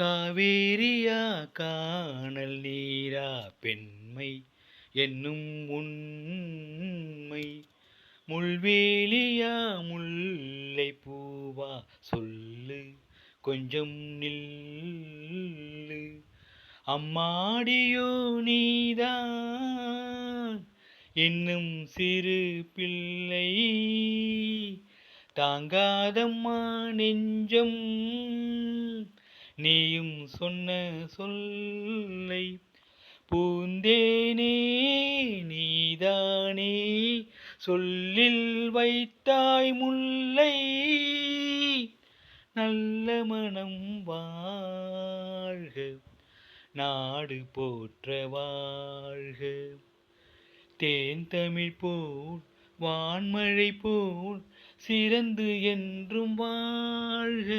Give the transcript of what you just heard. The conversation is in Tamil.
காவேரியா காணல் நீரா பெண்மை என்னும் உண்மை. முள்வேலியா முல்லை பூவா சொல்லு கொஞ்சம் நில்லு. அம்மாடியோ நீதான் என்னும் சிறு பிள்ளை. தாங்காதம்மா நெஞ்சம் நீயும் சொன்ன சொல்லை பூந்தேனே நீதானே. சொல்லில் வைத்தாய் முல்லை நல்ல மனம் வாழ்க. நாடு போற்ற வாழ்க. தேன் தமிழ் போல் வான்மழை போல் சிறந்து என்றும் வாழ்க.